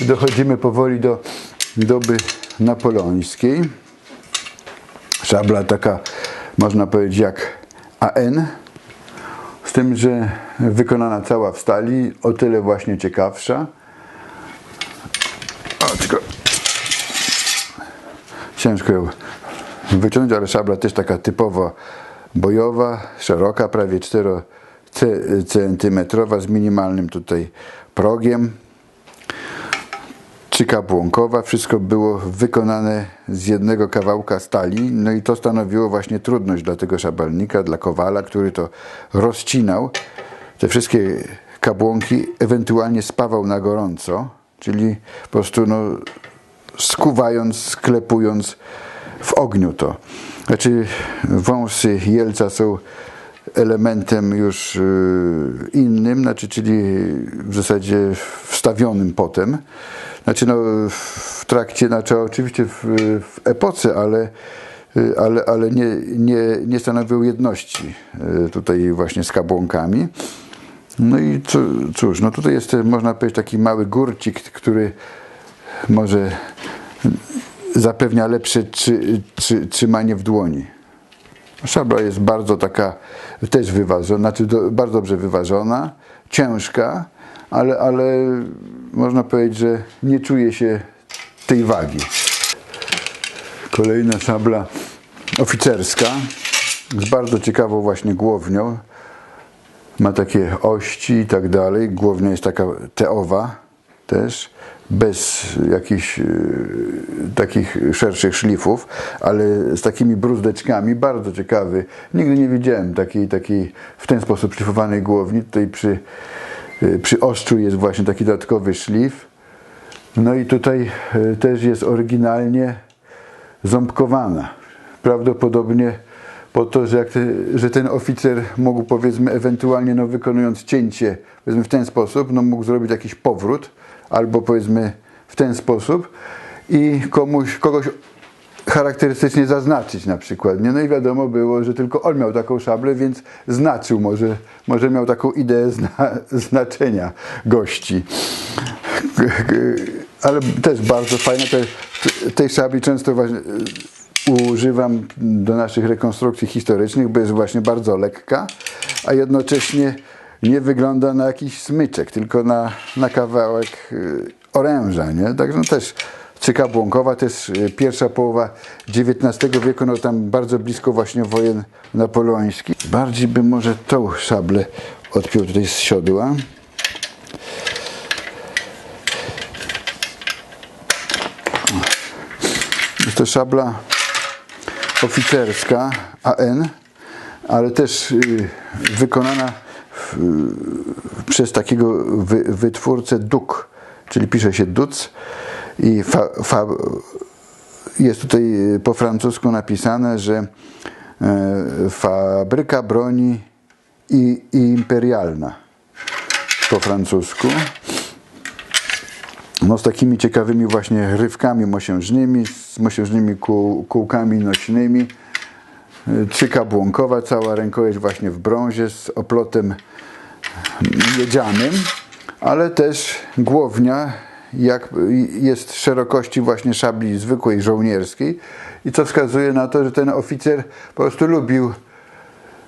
dochodzimy powoli do doby napoleońskiej. Szabla taka, można powiedzieć, jak AN, z tym, że wykonana cała w stali, o tyle właśnie ciekawsza. O, tylko ciężko ją wyciąć, ale szabla też taka typowo bojowa, szeroka, prawie 4 centymetrowa z minimalnym tutaj progiem. Trzykapłonkowa, wszystko było wykonane z jednego kawałka stali, no i to stanowiło właśnie trudność dla tego szabelnika, dla kowala, który to rozcinał. Te wszystkie kabłonki ewentualnie spawał na gorąco, czyli po prostu no, skuwając, sklepując w ogniu to. Znaczy wąsy jelca są elementem już y, innym, znaczy, czyli w zasadzie wstawionym potem. Znaczy no, w trakcie, znaczy oczywiście w, w epoce, ale, y, ale, ale nie, nie, nie stanowią jedności y, tutaj właśnie z kabłonkami. No i cóż, no tutaj jest można powiedzieć taki mały górcik, który może zapewnia lepsze trzy, trzymanie w dłoni. Szabla jest bardzo taka też wyważona, znaczy do, bardzo dobrze wyważona, ciężka, ale, ale można powiedzieć, że nie czuje się tej wagi. Kolejna szabla oficerska z bardzo ciekawą właśnie głownią. Ma takie ości i tak dalej. Głownia jest taka teowa też, bez jakichś e, takich szerszych szlifów, ale z takimi bruzdeczkami, bardzo ciekawy. Nigdy nie widziałem takiej, takiej w ten sposób szlifowanej głowni. Tutaj przy, przy ostrzu jest właśnie taki dodatkowy szlif. No i tutaj e, też jest oryginalnie ząbkowana. Prawdopodobnie po to, że, te, że ten oficer mógł powiedzmy ewentualnie no, wykonując cięcie powiedzmy w ten sposób, no, mógł zrobić jakiś powrót albo powiedzmy w ten sposób i komuś, kogoś charakterystycznie zaznaczyć na przykład. Nie? No i wiadomo było, że tylko on miał taką szablę, więc znaczył, może, może miał taką ideę zna, znaczenia gości. Ale też bardzo fajne. Te, tej szabli często właśnie używam do naszych rekonstrukcji historycznych, bo jest właśnie bardzo lekka, a jednocześnie nie wygląda na jakiś smyczek, tylko na, na kawałek y, oręża, nie? Także no też trzykabłonkowa, też y, pierwsza połowa XIX wieku, no tam bardzo blisko właśnie wojen napoleońskich. Bardziej bym może tą szablę odpiął tutaj z siodła. Jest to szabla oficerska AN, ale też y, wykonana w, y, przez takiego wy, wytwórcę DUK, czyli pisze się DUC i fa, fa, jest tutaj y, po francusku napisane, że e, fabryka broni i, i imperialna po francusku. No z takimi ciekawymi właśnie rywkami mosiężnymi, z mosiężnymi kół, kółkami nośnymi. Y, Trzykabłonkowa, cała rękojeść właśnie w brązie z oplotem miedzianym, ale też głownia jak jest szerokości właśnie szabli zwykłej żołnierskiej i co wskazuje na to, że ten oficer po prostu lubił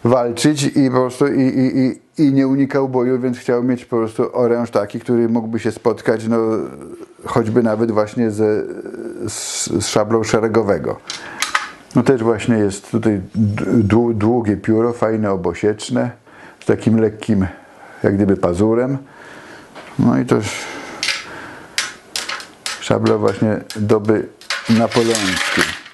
walczyć i po prostu i, i, i, i nie unikał boju, więc chciał mieć po prostu oręż taki, który mógłby się spotkać, no, choćby nawet właśnie ze, z, z szablą szeregowego. No też właśnie jest tutaj dłu- długie pióro, fajne, obosieczne, z takim lekkim, jak gdyby pazurem. No i to szabla właśnie doby napoleońskiej.